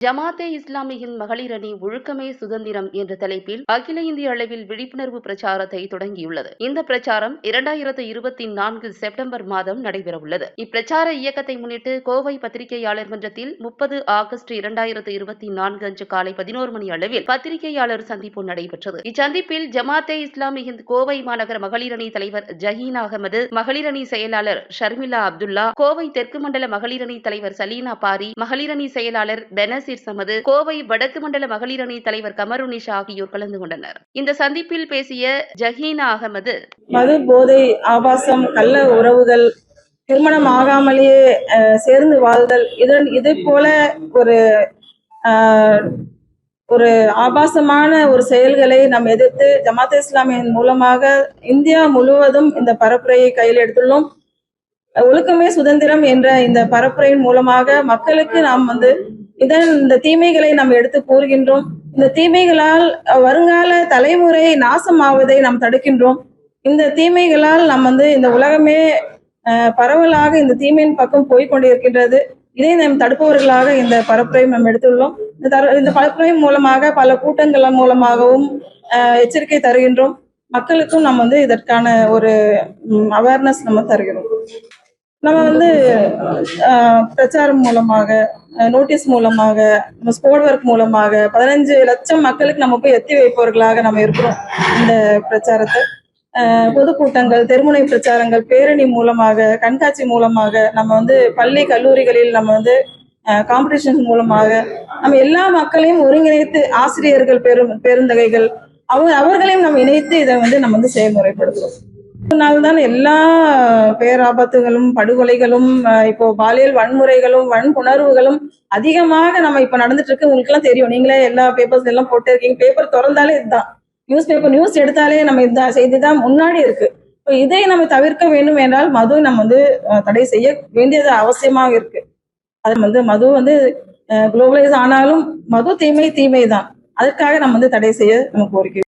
ஜமாத்தே இஸ்லாமியின் மகளிர் அணி ஒழுக்கமே சுதந்திரம் என்ற தலைப்பில் அகில இந்திய அளவில் விழிப்புணர்வு பிரச்சாரத்தை தொடங்கியுள்ளது. இந்த பிரச்சாரம் இரண்டாயிரத்து இருபத்தி நான்கு செப்டம்பர் மாதம் நடைபெறவுள்ளது. இப்பிரச்சார இயக்கத்தை முன்னிட்டு கோவை பத்திரிகையாளர் மன்றத்தில் முப்பது ஆகஸ்ட் இரண்டாயிரத்து இருபத்தி நான்கு அன்று காலை பதினோரு மணி அளவில் பத்திரிகையாளர் சந்திப்பு நடைபெற்றது. இச்சந்திப்பில் ஜமாத்தே இஸ்லாமியின் கோவை மாநகர மகளிர் அணி தலைவர் ஜஹீன் அகமது மகளிர் அணி செயலாளர் ஷர்மிளா அப்துல்லா கோவை தெற்கு மண்டல மகளிர் அணி தலைவர் சலீனா பாரி மகளிர் அணி செயலாளர் பெனசீர் சமது கோவை வடக்கு மண்டல மகளிர் அணி தலைவர் கமருனிஷா ஆகியோர் கலந்து கொண்டனர். இந்த சந்திப்பில் பேசிய ஜஹீனா அகமது மது போதை ஆபாசம் கள்ள உறவுகள் திருமணம் ஆகாமலேயே சேர்ந்து வாழ்தல் இதன் இது போல ஒரு ஒரு ஆபாசமான ஒரு செயல்களை நாம் எதிர்த்து ஜமாத் இஸ்லாமியின் மூலமாக இந்தியா முழுவதும் இந்த பரப்புரையை கையில் எடுத்துள்ளோம். ஒழுக்கமே சுதந்திரம் என்ற இந்த பரப்புரையின் மூலமாக மக்களுக்கு நாம் வந்து இதன் இந்த தீமைகளை நாம் எடுத்து கூறுகின்றோம். இந்த தீமைகளால் வருங்கால தலைமுறை நாசமாவதை நாம் தடுக்கின்றோம். இந்த தீமைகளால் நாம் வந்து இந்த உலகமே பரவலாக இந்த தீமையின் பக்கம் போய்கொண்டிருக்கின்றது இதை நாம் தடுப்பவர்களாக இந்த பரப்புரை நாம் எடுத்துள்ளோம். இந்த தர- இந்த பரப்புரை மூலமாக பல கூட்டங்கள் மூலமாகவும் அஹ், எச்சரிக்கை தருகின்றோம். மக்களுக்கும் நம்ம வந்து இதற்கான ஒரு அவேர்னஸ் நம்ம தருகிறோம். நம்ம வந்து பிரச்சாரம் மூலமாக நோட்டீஸ் மூலமாக நம்ம ஸ்போர்ட் ஒர்க் மூலமாக பதினஞ்சு லட்சம் மக்களுக்கு நம்ம போய் எத்தி வைப்பவர்களாக நம்ம இருக்கிறோம். இந்த பிரச்சாரத்தை. பொதுக்கூட்டங்கள் தெருமுனை பிரச்சாரங்கள் பேரணி மூலமாக கண்காட்சி மூலமாக நம்ம வந்து பள்ளி கல்லூரிகளில் நம்ம வந்து காம்படிஷன் மூலமாக நம்ம எல்லா மக்களையும் ஒருங்கிணைத்து ஆசிரியர்கள் பெரும் பெருந்தகைகள் அவர் அவர்களையும் நம்ம இணைத்து இதை வந்து நம்ம வந்து செயல்முறைப்படுத்துறோம். தான் எல்லா பேராபத்துகளும் படுகொலைகளும் இப்போ பாலியல் வன்முறைகளும் வன்புணர்வுகளும் அதிகமாக நம்ம இப்ப நடந்துட்டு இருக்கு உங்களுக்கு எல்லாம் தெரியும். நீங்களே எல்லா பேப்பர்ஸ் எல்லாம் போட்டு இருக்கீங்க. பேப்பர் திறந்தாலே இதுதான். நியூஸ் பேப்பர் நியூஸ் எடுத்தாலே நம்ம இந்த செய்தி தான் முன்னாடி இருக்கு. இப்போ இதை நம்ம தவிர்க்க வேண்டும் என்றால் மது நம்ம வந்து தடை செய்ய வேண்டியது அவசியமாக இருக்கு. அது வந்து மது வந்து குளோபலைஸ் ஆனாலும் மது தீமை தீமை தான் அதற்காக நம்ம வந்து தடை செய்ய நம்ம கோரிக்கை